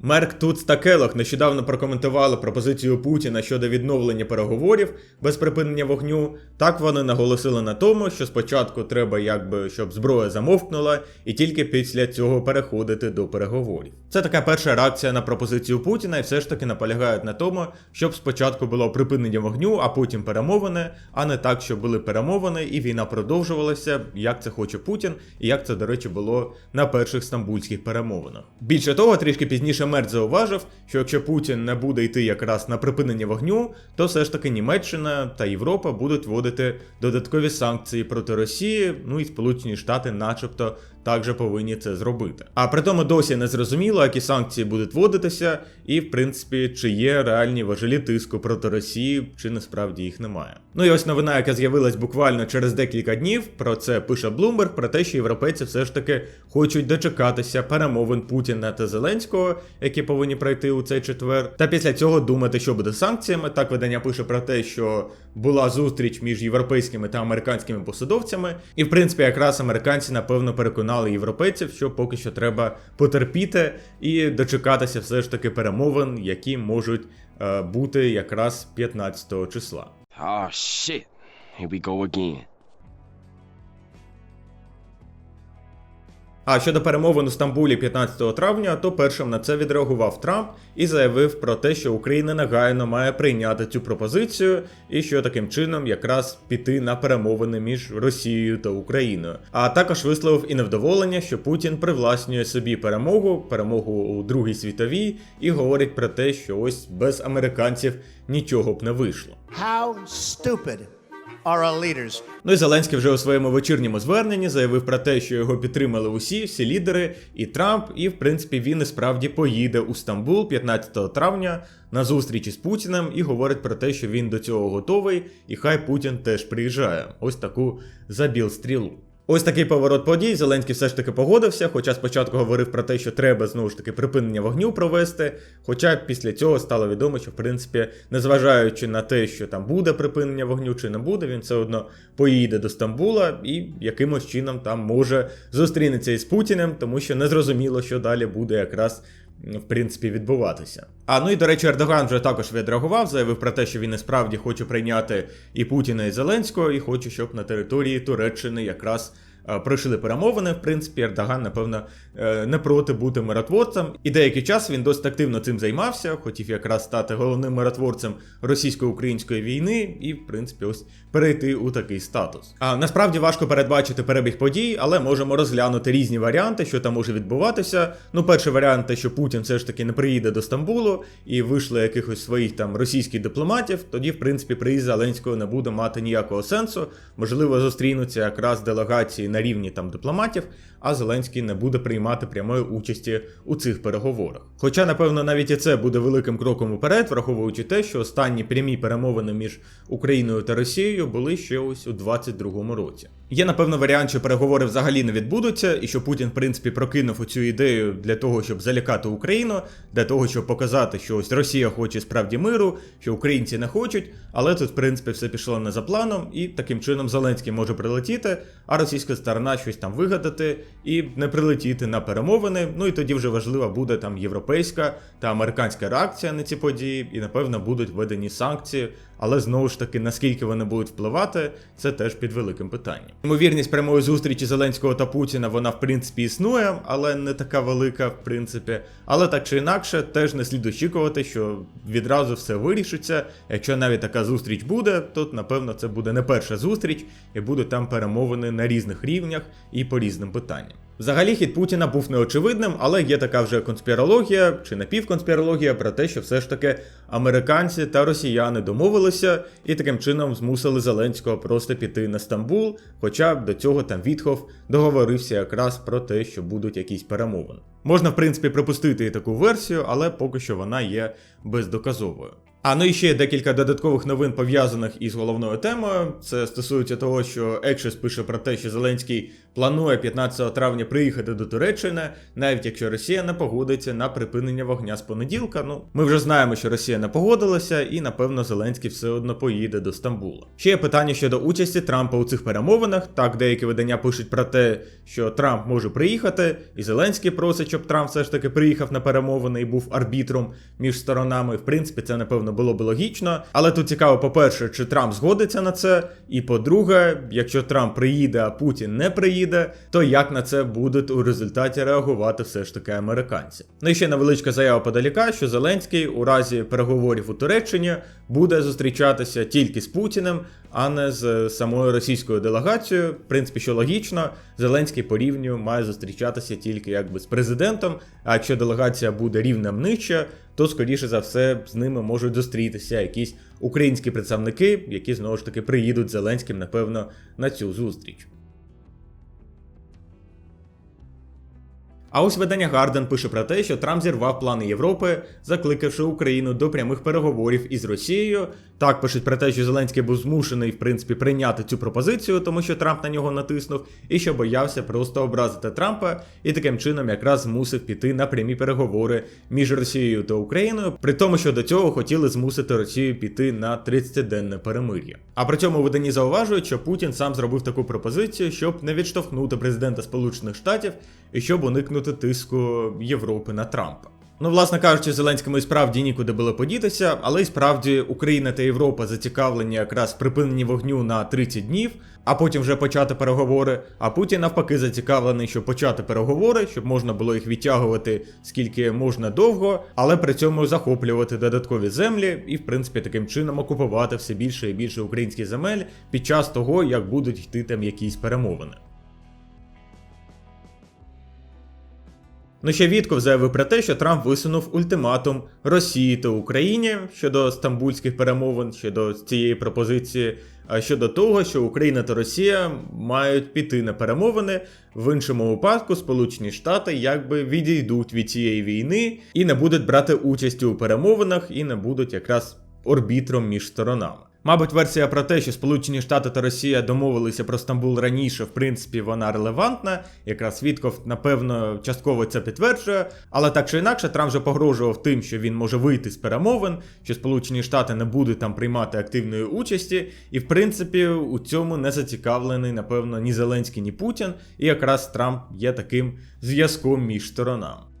Мерк Туц та Келох нещодавно прокоментували пропозицію Путіна щодо відновлення переговорів без припинення вогню. Так вони наголосили на тому, що спочатку треба, якби щоб зброя замовкнула, і тільки після цього переходити до переговорів. Це така перша реакція на пропозицію Путіна, і все ж таки наполягають на тому, щоб спочатку було припинення вогню, а потім перемовини, а не так, щоб були перемовини, і війна продовжувалася, як це хоче Путін, і як це, до речі, було на перших стамбульських перемовинах. Більше того, трішки пізніше Мерц зауважив, що якщо Путін не буде йти якраз на припинення вогню, то все ж таки Німеччина та Європа будуть вводити додаткові санкції проти Росії, ну і Сполучені Штати, начебто, також повинні це зробити. А при тому досі не зрозуміло, які санкції будуть вводитися, і в принципі, чи є реальні важелі тиску проти Росії, чи насправді їх немає. Ну і ось новина, яка з'явилась буквально через декілька днів. Про це пише Bloomberg, про те, що європейці все ж таки хочуть дочекатися перемовин Путіна та Зеленського, які повинні пройти у цей четвер. Та після цього думати, що буде з санкціями. Так видання пише про те, що була зустріч між європейськими та американськими посадовцями, і в принципі, якраз американці напевно переконали європейців, що поки що треба потерпіти і дочекатися все ж таки перемовин, які можуть е, бути якраз 15 числа. Oh shit. Here we go again. А щодо перемовин у Стамбулі 15 травня, то першим на це відреагував Трамп і заявив про те, що Україна негайно має прийняти цю пропозицію, і що таким чином якраз піти на перемовини між Росією та Україною. А також висловив і невдоволення, що Путін привласнює собі перемогу, перемогу у Другій світовій, і говорить про те, що ось без американців нічого б не вийшло. How stupid are our? Ну і Зеленський вже у своєму вечірньому зверненні заявив про те, що його підтримали усі, всі лідери, і Трамп, і в принципі він і справді поїде у Стамбул 15 травня на зустрічі з Путіним і говорить про те, що він до цього готовий, і хай Путін теж приїжджає. Ось таку забіл стрілу. Ось такий поворот подій. Зеленський все ж таки погодився, хоча спочатку говорив про те, що треба знову ж таки припинення вогню провести. Хоча після цього стало відомо, що в принципі, незважаючи на те, що там буде припинення вогню чи не буде, він все одно поїде до Стамбула і якимось чином там може зустрінеться із Путіним, тому що не зрозуміло, що далі буде якраз. В принципі, відбуватися. А ну і до речі, Ердоган вже також відреагував, заявив про те, що він і справді хоче прийняти і Путіна, і Зеленського, і хоче, щоб на території Туреччини якраз пройшли перемовини. В принципі, Ердоган, напевно, е, не проти бути миротворцем. І деякий час він досить активно цим займався, хотів якраз стати головним миротворцем російсько-української війни, і, в принципі, ось перейти у такий статус. А насправді важко передбачити перебіг подій, але можемо розглянути різні варіанти, що там може відбуватися. Ну, перший варіант, те, що Путін все ж таки не приїде до Стамбулу і вийшли якихось своїх там російських дипломатів, тоді, в принципі, приїзд Зеленського не буде мати ніякого сенсу. Можливо, зустрінуться якраз делегації на рівні там дипломатів, а Зеленський не буде приймати прямої участі у цих переговорах. Хоча, напевно, навіть і це буде великим кроком уперед, враховуючи те, що останні прямі перемовини між Україною та Росією були ще ось у 22-му році. Є, напевно, варіант, що переговори взагалі не відбудуться, і що Путін, в принципі, прокинув цю ідею для того, щоб залякати Україну, для того, щоб показати, що ось Росія хоче справді миру, що українці не хочуть, але тут, в принципі, все пішло не за планом, і таким чином Зеленський може прилетіти, а російська сторона щось там вигадати і не прилетіти на перемовини. Ну і тоді вже важлива буде там європейська та американська реакція на ці події, і напевно будуть введені санкції. Але знову ж таки, наскільки вони будуть впливати, це теж під великим питанням. Ймовірність прямої зустрічі Зеленського та Путіна, вона в принципі існує, але не така велика, в принципі. Але так чи інакше, теж не слід очікувати, що відразу все вирішиться. Якщо навіть така зустріч буде, то напевно це буде не перша зустріч, і будуть там перемовини на різних рівнях і по різним питанням. Взагалі хід Путіна був неочевидним, але є така вже конспірологія чи напівконспірологія про те, що все ж таки американці та росіяни домовилися і таким чином змусили Зеленського просто піти на Стамбул. Хоча до цього там Вітхов договорився якраз про те, що будуть якісь перемовини. Можна, в принципі, припустити і таку версію, але поки що вона є бездоказовою. А ну і ще декілька додаткових новин пов'язаних із головною темою. Це стосується того, що Екшес пише про те, що Зеленський планує 15 травня приїхати до Туреччини, навіть якщо Росія не погодиться на припинення вогня з понеділка. Ну ми вже знаємо, що Росія не погодилася, і напевно Зеленський все одно поїде до Стамбула. Ще є питання щодо участі Трампа у цих перемовинах. Так, деякі видання пишуть про те, що Трамп може приїхати, і Зеленський просить, щоб Трамп все ж таки приїхав на перемовини і був арбітром між сторонами. В принципі, це напевно було б логічно. Але тут цікаво, по-перше, чи Трамп згодиться на це. І по-друге, якщо Трамп приїде, а Путін не приїде, то як на це будуть у результаті реагувати все ж таки американці? Ну і ще невеличка заява подаліка, що Зеленський у разі переговорів у Туреччині буде зустрічатися тільки з Путіним, а не з самою російською делегацією. В принципі, що логічно, Зеленський по рівню має зустрічатися тільки якби з президентом. А якщо делегація буде рівнем нижче, то скоріше за все з ними можуть зустрітися якісь українські представники, які знову ж таки приїдуть Зеленським, напевно, на цю зустріч. А ось видання Гарден пише про те, що Трамп зірвав плани Європи, закликавши Україну до прямих переговорів із Росією. Так пишуть про те, що Зеленський був змушений в принципі прийняти цю пропозицію, тому що Трамп на нього натиснув, і що боявся просто образити Трампа, і таким чином якраз змусив піти на прямі переговори між Росією та Україною, при тому, що до цього хотіли змусити Росію піти на 30-денне перемир'я. А при цьому у виданні зауважують, що Путін сам зробив таку пропозицію, щоб не відштовхнути президента Сполучених Штатів і щоб уникнути тиску Європи на Трампа. Ну, власне кажучи, Зеленському і справді нікуди було подітися, але й справді Україна та Європа зацікавлені якраз в припиненні вогню на 30 днів, а потім вже почати переговори. А Путін навпаки зацікавлений, щоб почати переговори, щоб можна було їх відтягувати скільки можна довго, але при цьому захоплювати додаткові землі і, в принципі, таким чином окупувати все більше і більше українських земель під час того, як будуть йти там якісь перемовини. Ну ще Вітков заявив про те, що Трамп висунув ультиматум Росії та Україні щодо стамбульських перемовин, щодо цієї пропозиції, а щодо того, що Україна та Росія мають піти на перемовини. В іншому випадку Сполучені Штати якби відійдуть від цієї війни і не будуть брати участь у перемовинах, і не будуть якраз орбітром між сторонами. Мабуть, версія про те, що Сполучені Штати та Росія домовилися про Стамбул раніше, в принципі, вона релевантна. Якраз Вітков, напевно, частково це підтверджує. Але так чи інакше, Трамп вже погрожував тим, що він може вийти з перемовин, що Сполучені Штати не будуть там приймати активної участі. І в принципі, у цьому не зацікавлений, напевно, ні Зеленський, ні Путін. І якраз Трамп є таким зв'язком між сторонами.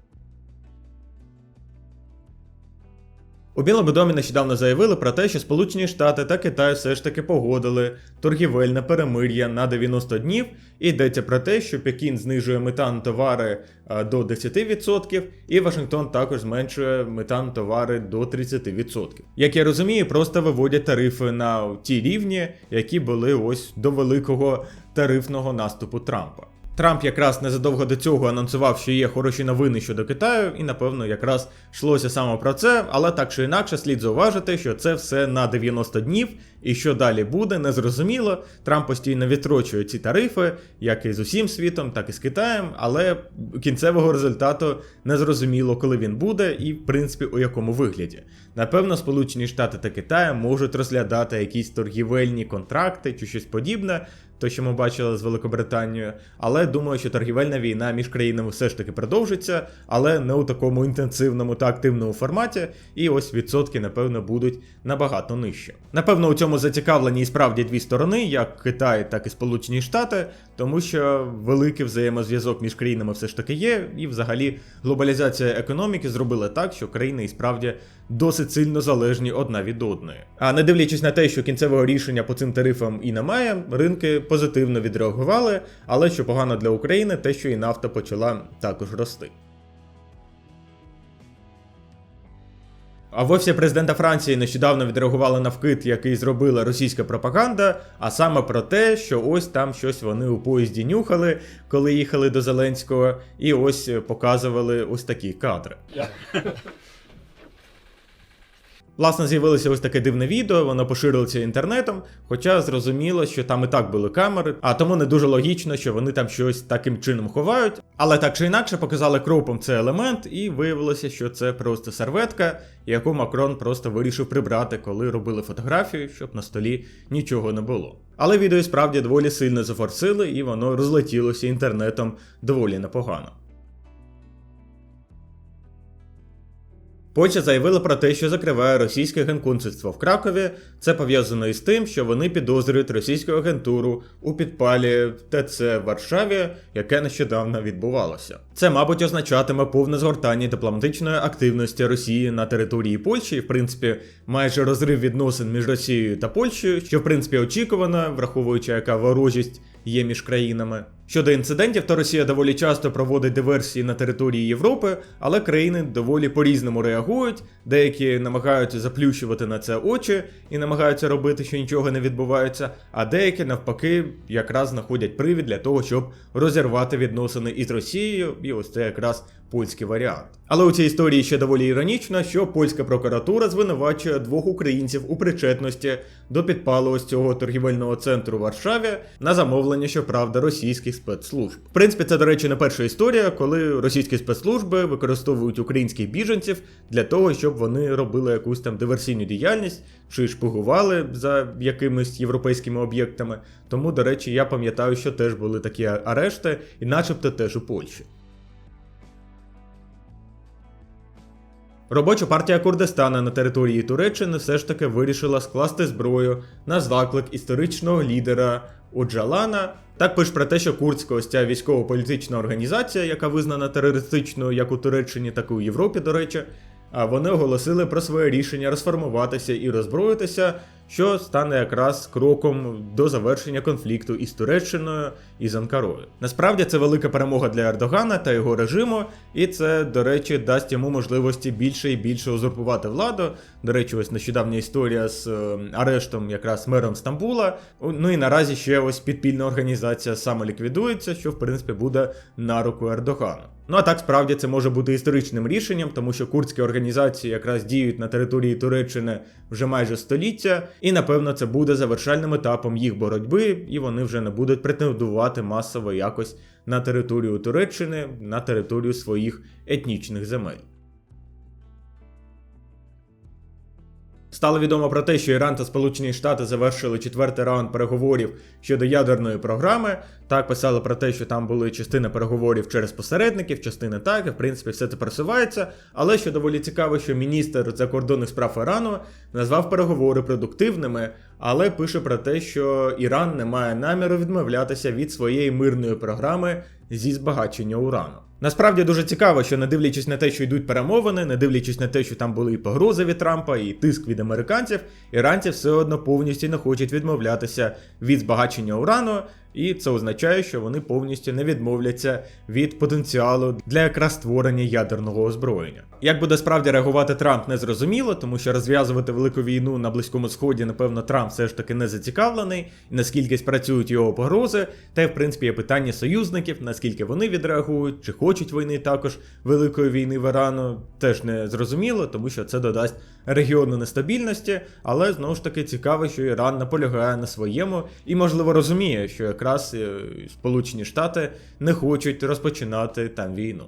У Білому домі нещодавно заявили про те, що Сполучені Штати та Китай все ж таки погодили торгівельне перемир'я на 90 днів. І йдеться про те, що Пекін знижує метан товари до 10%, і Вашингтон також зменшує метан товари до 30%. Як я розумію, просто виводять тарифи на ті рівні, які були ось до великого тарифного наступу Трампа. Трамп якраз незадовго до цього анонсував, що є хороші новини щодо Китаю, і напевно якраз йшлося саме про це, але так чи інакше слід зауважити, що це все на 90 днів, і що далі буде, незрозуміло. Трамп постійно відтрочує ці тарифи, як і з усім світом, так і з Китаєм, але кінцевого результату незрозуміло, коли він буде, і в принципі у якому вигляді. Напевно, Сполучені Штати та Китай можуть розглядати якісь торгівельні контракти чи щось подібне. То, що ми бачили з Великобританією, але думаю, що торгівельна війна між країнами все ж таки продовжиться, але не у такому інтенсивному та активному форматі. І ось відсотки, напевно, будуть набагато нижче. Напевно, у цьому зацікавлені і справді дві сторони, як Китай, так і Сполучені Штати, тому що великий взаємозв'язок між країнами все ж таки є, і взагалі глобалізація економіки зробила так, що країни і справді досить сильно залежні одна від одної. А не дивлячись на те, що кінцевого рішення по цим тарифам і немає, ринки позитивно відреагували, але що погано для України, те, що і нафта почала також рости. А в офісі президента Франції нещодавно відреагували на вкид, який зробила російська пропаганда, а саме про те, що ось там щось вони у поїзді нюхали, коли їхали до Зеленського, і ось показували ось такі кадри. Власне, з'явилося ось таке дивне відео, воно поширилося інтернетом, хоча зрозуміло, що там і так були камери, а тому не дуже логічно, що вони там щось таким чином ховають. Але так чи інакше показали кропом цей елемент, і виявилося, що це просто серветка, яку Макрон просто вирішив прибрати, коли робили фотографію, щоб на столі нічого не було. Але відео справді доволі сильно зафорсили, і воно розлетілося інтернетом доволі непогано. Польща заявила про те, що закриває російське генконсульство в Кракові. Це пов'язано із тим, що вони підозрюють російську агентуру у підпалі ТЦ в Варшаві, яке нещодавно відбувалося. Це, мабуть, означатиме повне згортання дипломатичної активності Росії на території Польщі, і, в принципі, майже розрив відносин між Росією та Польщею, що в принципі очікувано, враховуючи, яка ворожість є між країнами. Щодо інцидентів, то Росія доволі часто проводить диверсії на території Європи, але країни доволі по-різному реагують. Деякі намагаються заплющувати на це очі і намагаються робити, що нічого не відбувається, а деякі навпаки якраз знаходять привід для того, щоб розірвати відносини із Росією, і ось це якраз польський варіант. Але у цій історії ще доволі іронічно, що польська прокуратура звинувачує двох українців у причетності до підпалу ось цього торгівельного центру в Варшаві на замовлення, щоправда, російських спецслужб. В принципі, це, до речі, не перша історія, коли російські спецслужби використовують українських біженців для того, щоб вони робили якусь там диверсійну діяльність чи шпигували за якимись європейськими об'єктами. Тому, до речі, я пам'ятаю, що теж були такі арешти, і начебто теж у Польщі. Робоча партія Курдистана на території Туреччини все ж таки вирішила скласти зброю на заклик історичного лідера Оджалана. Так пише про те, що курдська ось ця військово-політична організація, яка визнана терористичною як у Туреччині, так і у Європі, до речі, а вони оголосили про своє рішення розформуватися і роззброїтися, що стане якраз кроком до завершення конфлікту із Туреччиною і з Анкарою. Насправді це велика перемога для Ердогана та його режиму, і це, до речі, дасть йому можливості більше і більше узурпувати владу. До речі, ось нещодавня історія з е, арештом якраз мером Стамбула. Ну і наразі ще ось підпільна організація саме ліквідується, що в принципі буде на руку Ердогану. Ну а так справді це може бути історичним рішенням, тому що курдські організації якраз діють на території Туреччини вже майже століття, і напевно це буде завершальним етапом їх боротьби, і вони вже не будуть претендувати масово якось на територію Туреччини, на територію своїх етнічних земель. Стало відомо про те, що Іран та Сполучені Штати завершили четвертий раунд переговорів щодо ядерної програми. Так писали про те, що там були частина переговорів через посередників, частина так, і в принципі все це просувається. Але що доволі цікаво, що міністр закордонних справ Ірану назвав переговори продуктивними, але пише про те, що Іран не має наміру відмовлятися від своєї мирної програми зі збагачення урану. Насправді дуже цікаво, що не дивлячись на те, що йдуть перемовини, не дивлячись на те, що там були і погрози від Трампа, і тиск від американців, іранці все одно повністю не хочуть відмовлятися від збагачення урану, і це означає, що вони повністю не відмовляться від потенціалу для якраз створення ядерного озброєння. Як буде справді реагувати Трамп, не зрозуміло, тому що розв'язувати велику війну на близькому сході, напевно, Трамп все ж таки не зацікавлений, наскільки спрацюють його погрози, й в принципі є питання союзників, наскільки вони відреагують, чи хочуть війни також великої війни в Ірану, теж не зрозуміло, тому що це додасть регіону нестабільності, але знову ж таки цікаво, що Іран наполягає на своєму і, можливо, розуміє, що якраз е, Сполучені Штати не хочуть розпочинати там війну.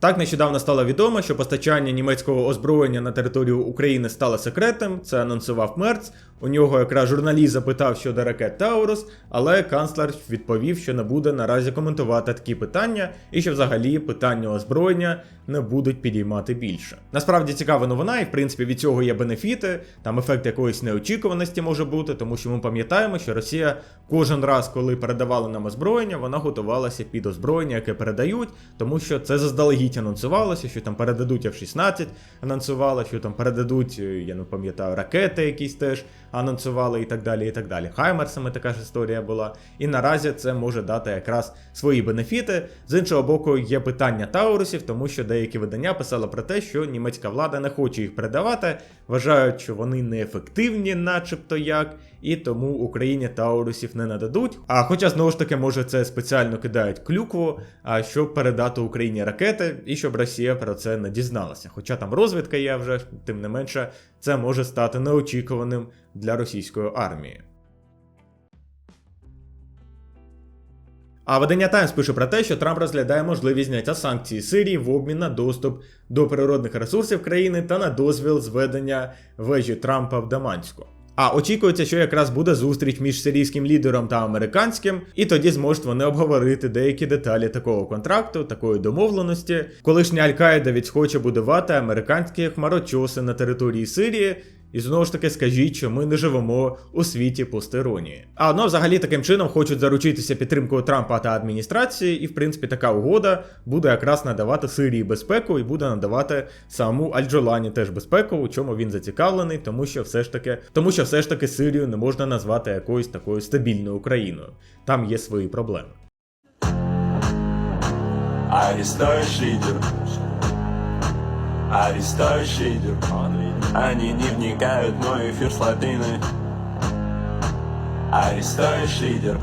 Так нещодавно стало відомо, що постачання німецького озброєння на територію України стало секретним. Це анонсував Мерц. У нього якраз журналіст запитав щодо ракет Таурус, але канцлер відповів, що не буде наразі коментувати такі питання, і що взагалі питання озброєння не будуть підіймати більше. Насправді цікава новина, і в принципі від цього є бенефіти. Там ефект якоїсь неочікуваності може бути, тому що ми пам'ятаємо, що Росія кожен раз, коли передавала нам озброєння, вона готувалася під озброєння, яке передають, тому що це заздалегідь анонсувалося, що там передадуть F-16, анонсували, що там передадуть, е, я не пам'ятаю, ракети якісь теж анонсували і так далі. і так далі. Хаймерсами така ж історія була. І наразі це може дати якраз свої бенефіти. З іншого боку, є питання Таурусів, тому що деякі видання писали про те, що німецька влада не хоче їх передавати, вважають, що вони неефективні, начебто як, і тому Україні Таурусів не нададуть. А хоча знову ж таки, може, це спеціально кидають клюкву, а щоб передати Україні ракети, і щоб Росія про це не дізналася. Хоча там розвідка є вже, тим не менше, це може стати неочікуваним для російської армії. А видання Times пише про те, що Трамп розглядає можливість зняття санкцій Сирії в обмін на доступ до природних ресурсів країни та на дозвіл зведення вежі Трампа в Даманську. А очікується, що якраз буде зустріч між сирійським лідером та американським, і тоді зможуть вони обговорити деякі деталі такого контракту, такої домовленості. Колишня Аль-Каїда відсхоче будувати американські хмарочоси на території Сирії. І знову ж таки скажіть, що ми не живемо у світі постеронії. А ну, взагалі таким чином хочуть заручитися підтримкою Трампа та адміністрації, і в принципі така угода буде якраз надавати Сирії безпеку і буде надавати саму Аль-Джолані теж безпеку, у чому він зацікавлений, тому що все ж таки, тому що все ж таки Сирію не можна назвати якоюсь такою стабільною країною. Там є свої проблеми. Арестович лидер Арестович лидер Они не вникают, но эфир с латыны Арестович лидер